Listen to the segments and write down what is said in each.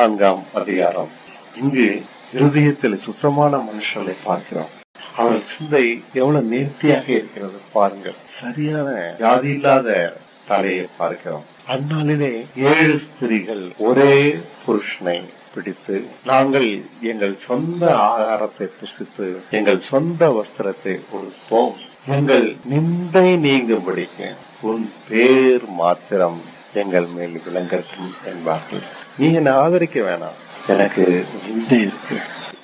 நான்காம் அதிகாரம். இங்கு இருதயத்தில் சுத்தமான மனுஷர்களை பார்க்கிறோம். அவர்கள் சிந்தை எவ்வளவு நேர்த்தியாக இருக்கிறது பாருங்கள். சரியான வியாதி இல்லாத தலையை பார்க்கிறோம். அந்நாளிலே ஏழு ஸ்திரீகள் ஒரே புருஷனை பிடித்து நாங்கள் எங்கள் சொந்த ஆகாரத்தை புசித்து எங்கள் சொந்த வஸ்திரத்தை கொடுப்போம் எங்கள் நிந்தை நீங்கும்படிக்கு உன் பேர் மாத்திரம் எங்கள் மேல் விளங்கட்டும் என்பார்கள். நீ என்னை ஆதரிக்க வேணாம். எனக்கு நிந்தை இருக்கு.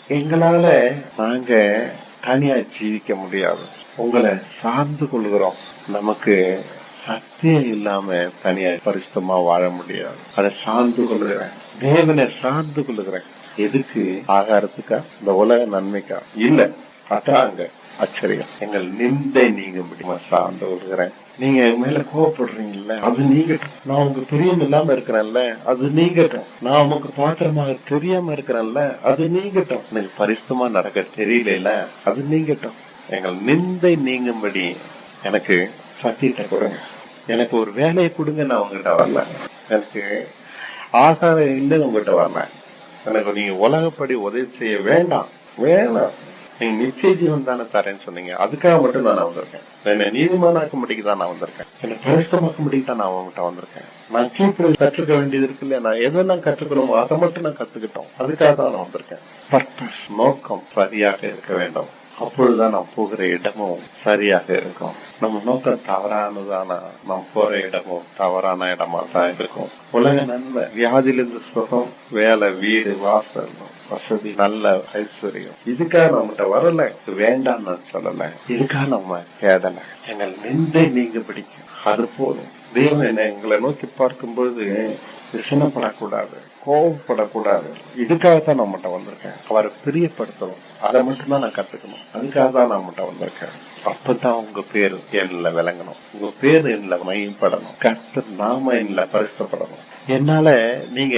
எங்களால நாங்க தனியா ஜீவிக்க முடியாது. உங்களை சார்ந்து கொள்கிறோம். நமக்கு சத்தியம் இல்லாம தனியா பரிசுத்தமா வாழ முடியாது. அதை சார்ந்து கொள்கிறேன். தேவனை சார்ந்து கொள்கிறேன். எதுக்கு ஆகாரத்துக்கா? இந்த உலக நன்மைக்கா? இல்ல. அதாங்க ஆச்சரியம் எங்கள் நிந்தை நீங்க முடியுமா சார்ந்து கொள்கிறேன். நீங்க மேல கோவப்படுறீங்கல்ல அது நீங்கட்டும். நான் உங்க பிரியம் இல்லாம இருக்கிறேன்ல அது நீங்கட்டும். நான் உமக்கு பாத்திரமாக தெரியாம இருக்கிறேன்ல அது நீங்கட்டும். எனக்கு பரிசுத்தமா நடக்க தெரியல அது நீங்கட்டும். எங்கள் நிந்தை நீங்கும்படி எனக்கு சத்தியத்தை கொடுங்க. எனக்கு ஒரு வேலையை கொடுங்க நான் உங்ககிட்ட வரல. எனக்கு ஆகாரம் இல்லைன்னு உங்ககிட்ட வரல. எனக்கு நீங்க உலகப்படி உதவி செய்ய வேண்டாம். வேணாம். நீங்க நித்திய ஜீவன் தானே தரேன்னு சொன்னீங்க. அதுக்காக மட்டும் தான் நான் வந்திருக்கேன். என்ன நீதிமானாக்க முடிக்கு தான் நான் வந்திருக்கேன். என்ன பரிசுத்தமாக்க தான் நான் உங்ககிட்ட வந்திருக்கேன். நான் கீழ்ப்படி கற்றுக்க வேண்டியது இருக்கு இல்லையா? நான் எதெல்லாம் கற்றுக்கணுமோ அதை மட்டும் நான் கத்துக்கிட்டோம். அதுக்காக தான் நான் வந்திருக்கேன். பர்பஸ் நோக்கம் சரியாக இருக்க வேண்டும். அப்பொழுதுதான் நாம் போகிற இடமும் சரியாக இருக்கும். நம்ம நோக்கம் தவறானதானா? நாம் போற இடமும் தவறான இடமா தான் இருக்கும். உலக நன்மை வியாதியிலிருந்து சுகம் வேலை வீடு வாசல் வசதி நல்ல ஐஸ்வர்யம். இதுக்காக நம்மகிட்ட வரல. இது வேண்டாம்னு சொல்லல. இதுக்காக நம்ம தேடல எங்கள் நிந்தை நீங்க பிடிக்கும். அது போதும். தேவன் எங்களை நோக்கி பார்க்கும்போது விசனப்படக்கூடாது. கோவப்படக்கூடாது. இதுக்காகத்தான் நான் மட்டும் வந்திருக்கேன். அவரை பிரியப்படுத்தணும். அதை மட்டும்தான் நான் கத்துக்கணும். அதுக்காக தான் நான் மட்டும் வந்திருக்கேன். அப்பதான் உங்க பேர் என்னல விளங்கணும். உங்க பேர் என்னல மையப்படணும் கத்து நாம என்னல பரிசுத்தப்படணும் என்னால நீங்க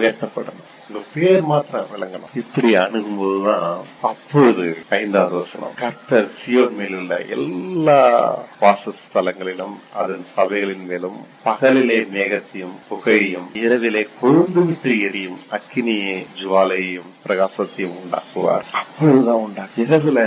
உயர்த்தப்படணும். இந்த பேர் மாத்திரம் விளங்கணும். இப்படி அணுகும்போதுதான் அப்பொழுது ஐந்தாவது வசனம் கர்த்தர் சியோன் மேலுள்ள எல்லா வாசஸ்தலங்களிலும் அதன் சபைகளின் மேலும் பகலிலே மேகத்தையும் புகையையும் இரவிலே கொழுந்து விட்டு எரியும் அக்கினியே ஜுவாலையும் பிரகாசத்தையும் உண்டாக்குவார். அப்பொழுதுதான் உண்டா இரவுல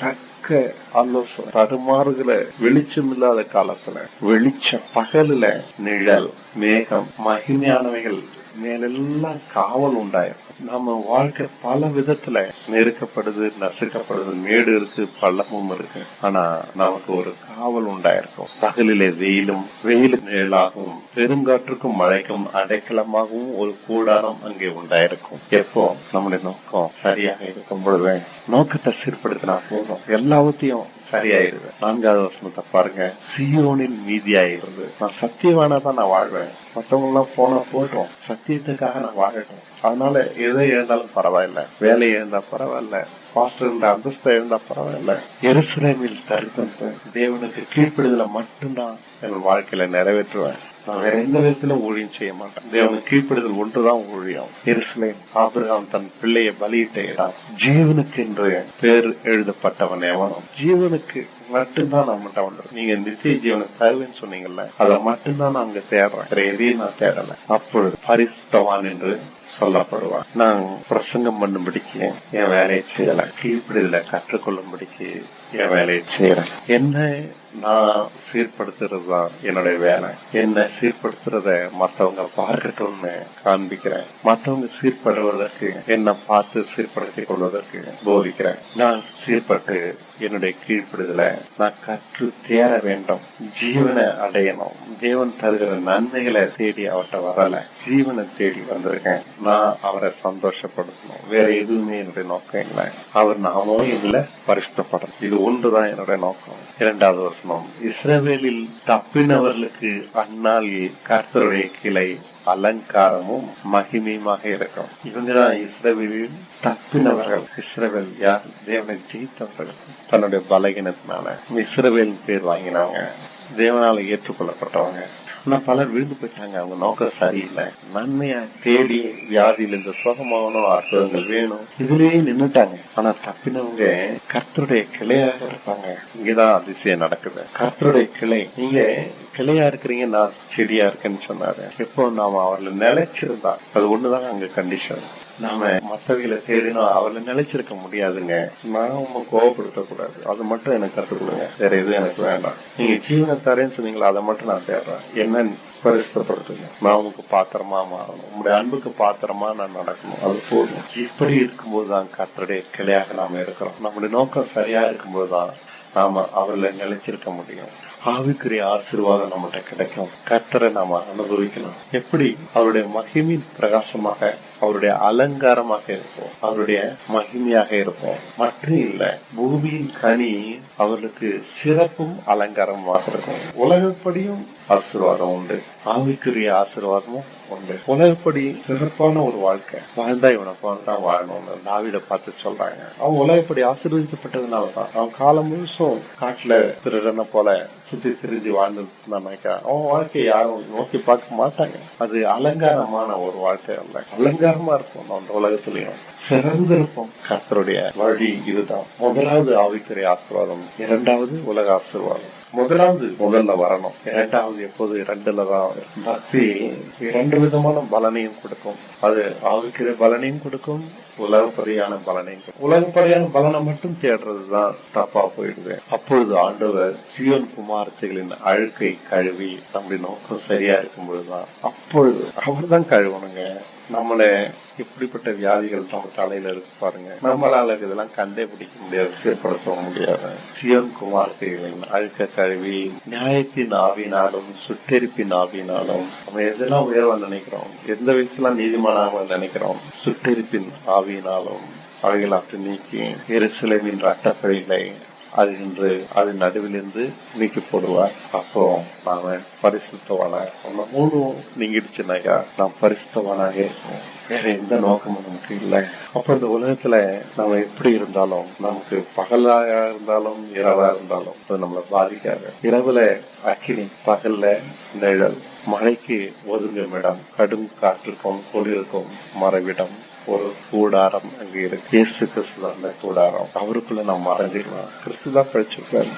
தக்க ஆலோசனை தடுமாறுகிற வெளிச்சம் இல்லாத காலத்துல வெளிச்சம் பகலுல நிழல் மேகம் மகிமையானவைகள் மேலெல்லாம் காவல் உண்டாயிரும். நம்ம வாழ்க்கை பல விதத்துல நெருக்கப்படுது நசுக்கப்படுது மேடு இருக்கு பள்ளமும் இருக்கு. ஆனா நமக்கு ஒரு காவல் உண்டாயிருக்கும். பகலிலே வெயிலும் வெயிலும் நிழலாகவும் பெருங்காற்றுக்கும் மழைக்கும் அடைக்கலமாகவும் ஒரு கூடாரம் அங்கே உண்டாயிருக்கும். எப்போ? நம்முடைய நோக்கம் சரியாக இருக்கும் பொழுது நோக்கத்தை சீர்படுத்தினா போதும். எல்லாவற்றையும் சரியாயிருது நான்காவது வசனத்தை பாருங்க. சியோனில் மீதியாயிருது நான் சத்தியவானா தான் நான் வாழ்வேன். மத்தவங்க எல்லாம் போனா போட்டோம் சத்தியத்துக்காக நான் வாழட்டும். அதனால எதை எழுந்தாலும் பரவாயில்ல. வேலை எழுந்தா பரவாயில்ல. பாஸ்டர் இருந்த அந்தஸ்தை இருந்தா பரவாயில்ல. எருசலேமில் தருத்தம் தேவனுக்கு கீழ்ப்படுதல மட்டும்தான் என் வாழ்க்கையில நிறைவேற்றுவேன். நான் வேற எந்த விதத்துல ஊழியம் செய்ய மாட்டேன். தேவனுக்கு கீழ்ப்படுதல் ஒன்றுதான் ஊழியம். எருசலேம் ஆபிரகாம் தன் பிள்ளையை பலியிட்ட இடம். ஜீவனுக்கு என்று பேர் எழுதப்பட்டவன் எவனும். ஜீவனுக்கு மட்டும்தான் நான் மட்டும் வந்துடும் நீங்க நித்திய ஜீவனை தருவேன்னு சொன்னீங்கல்ல அதை மட்டும்தான் நான் அங்க தேடுறேன். வேற எதையும் நான் தேடல. அப்பொழுது பரிசுத்தவான் என்று சொல்லப்படுவார். நான் பிரசங்கம் பண்ணும்படிக்கு என் வேலையை செய்யல. கீழ்ப்படிதல கற்றுக்கொள்ளும்படிக்கு என் வேலையை செய்யறேன். என்ன நான் சீர்படுத்துறது தான் என்னுடைய வேலை? என்ன சீர்படுத்துறத மத்தவங்க பார்க்கட்டும்னு காண்பிக்கிறேன். மற்றவங்க சீர்படுவதற்கு என்ன பார்த்து சீர்படுத்திக் கொள்வதற்கு போதிக்கிறேன். நான் சீர்பட்டு என்னுடைய கீழ்ப்படுதல நான் கற்று தேர வேண்டும். ஜீவனை அடையணும். தேவன் தருகிற நன்மைகளை தேடி அவர்கிட்ட வரல. ஜீவனை தேடி வந்திருக்கேன். நான் அவரை சந்தோஷப்படுத்தணும். வேற எதுவுமே என்னுடைய நோக்கம் இல்லை. அவர் நாமும் இல்லை பரிசுத்தப்படணும் இது ஒன்றுதான் என்னுடைய நோக்கம். இரண்டாவது வசனம் இஸ்ரவேலில் தப்பினவர்களுக்கு அந்நாளில் கர்த்தருடைய கிளை அலங்காரமும் மகிமையுமாக இருக்கும். இவங்கதான் இஸ்ரவேலில் தப்பினவர்கள். இஸ்ரவேல் யார்? தேவனை ஜெயித்தவர்கள். தன்னுடைய பலகீனத்தினால. இஸ்ரவேல் பேர் வாங்கினாங்க. தேவனால ஏற்றுக்கொள்ளப்பட்டவங்க. ஆனா பலர் விழுந்து போயிட்டாங்க. அவங்க நோக்கம் சரியில்லை. நன்மையா தேடி வியாதியில இந்த சோகமாகணும் அற்புதங்கள் வேணும். இதுலயே நின்னுட்டாங்க. ஆனா தப்பினவங்க கர்த்தருடைய கிளையாக இருப்பாங்க. இங்கதான் அதிசயம் நடக்குது. கர்த்தருடைய கிளை. நீங்க கிளையா இருக்கிறீங்க நான் செடியா இருக்கேன்னு சொன்னாரு. எப்போ நாம அவர்ல நிலைச்சிருந்தா? அது ஒண்ணுதான் அங்க கண்டிஷன் நாம மத்தவங்களை தேடினா அவர்ல நிலைச்சிருக்க முடியாதுங்க. நான் உங்க கோவப்படுத்த கூடாது அது மட்டும் எனக்கு கற்றுக் கொடுங்க. வேற எதுவும் எனக்கு வேண்டாம். நீங்க ஜீவன தரேன்னு சொன்னீங்களா? அதை மட்டும் நான் தேடுறேன். என்னன்னு பரிசுத்தப்படுத்துங்க. நான் உங்களுக்கு பாத்திரமா மாறணும். உங்களுடைய அன்புக்கு பாத்திரமா நான் நடக்கணும். அது போதும். இப்படி இருக்கும்போதுதான் கத்தருடைய கிளையாக நாம இருக்கிறோம். நம்முடைய நோக்கம் சரியா இருக்கும்போது தான் நாம அவர்ல நிலைச்சிருக்க முடியும். ஆவிக்குரிய ஆசீர்வாதம் நம்மகிட்ட கிடைக்கும். கர்த்தரை நாம அனுபவிக்கணும். எப்படி? அவருடைய மகிமின் பிரகாசமாக அவருடைய அலங்காரமாக இருப்போம். அவருடைய மகிமையாக இருப்போம். மட்டும் இல்ல பூமியின் கனி அவர்களுக்கு சிறப்பும் அலங்காரமாக இருக்கும். உலகப்படியும் ஆசீர்வாதம் உண்டு. ஆவிக்குரிய ஆசீர்வாதமும் உண்டு. உலகப்படி சிறப்பான ஒரு வாழ்க்கை. வாழ்ந்தா இவனை தான் வாழணும்னு நாவிட பார்த்து சொல்றாங்க. அவன் உலகப்படி ஆசீர்வதிக்கப்பட்டதுனாலதான். அவன் காலம் முழுசும் காட்டுல திருடனை போல சுற்றி திரிஞ்சு நினைக்கிறேன் அவன் வாழ்க்கை யாரும் நோக்கி பார்க்க மாட்டாங்க. அது அலங்காரமான ஒரு வாழ்க்கை அல்ல. அலங்காரமா இருக்கும் அந்த உலகத்திலையும். சிறந்திருப்போம் கத்தருடைய வழி இதுதான். முதலாவது ஆவிக்குரிய ஆசீர்வாதம். இரண்டாவது உலக ஆசீர்வாதம். முதலாவது முதல்ல வரணும். இரண்டாவது எப்போது இரண்டுல தான் பக்தி இரண்டு விதமான பலனையும் கொடுக்கும். அது ஆவிக்கிற பலனையும் கொடுக்கும் உலகப்படியான பலனையும் கொடுக்கும். உலகப்படியான பலனை மட்டும் தேடுறதுதான் தப்பா போயிடுது. அப்பொழுது ஆண்டவர் சிவன் குமார் வார்த்தைகளின் அழுக்கை கழுவி நம்முடைய நோக்கம் சரியா இருக்கும் பொழுதுதான் அப்பொழுது அவர் தான் கழுவணுங்க. நம்மள இப்படிப்பட்ட வியாதிகள் நம்ம தலையில இருக்கு பாருங்க. நம்மளால இதெல்லாம் கண்டே பிடிக்க முடியாது செயற்படுத்த முடியாது. சிவன் குமார்த்திகளின் அழுக்க கழுவி நியாயத்தின் ஆவினாலும் சுட்டெரிப்பின் ஆவினாலும் நம்ம எதெல்லாம் உயர்வா நினைக்கிறோம் எந்த வயசுல நீதிமானாக நினைக்கிறோம் சுட்டெரிப்பின் ஆவியினாலும் அவைகள் அப்படி நீக்கி எருசலேமின் ரட்டப்பழிகளை அது என்று அது நடுவிலிருந்து நீக்கி போடுவார். அப்போ நாம பரிசுத்தவான நம்ம மூணு நீங்கிடுச்சுனாக்கா நாம் பரிசுத்தவானாக வேற எந்த நோக்கமும் நமக்கு இல்லை. அப்ப இந்த உலகத்துல நம்ம எப்படி இருந்தாலும் நமக்கு பகலா இருந்தாலும் இரவா இருந்தாலும் அது நம்மளை பாதிக்காது. இரவுல அக்கினி பகல்ல நிழல் மழைக்கு ஒதுங்கும் இடம் கடும் காற்றுக்கும் குளிருக்கும் மறைவிடம் ஒரு கூடாரம் அங்க இருக்கு. இயேசு கிறிஸ்து தான் அந்த கூடாரம். அவருக்குள்ள நம்ம மறைஞ்சிக்கலாம் கிறிஸ்து தான் பழிச்சிருக்காரு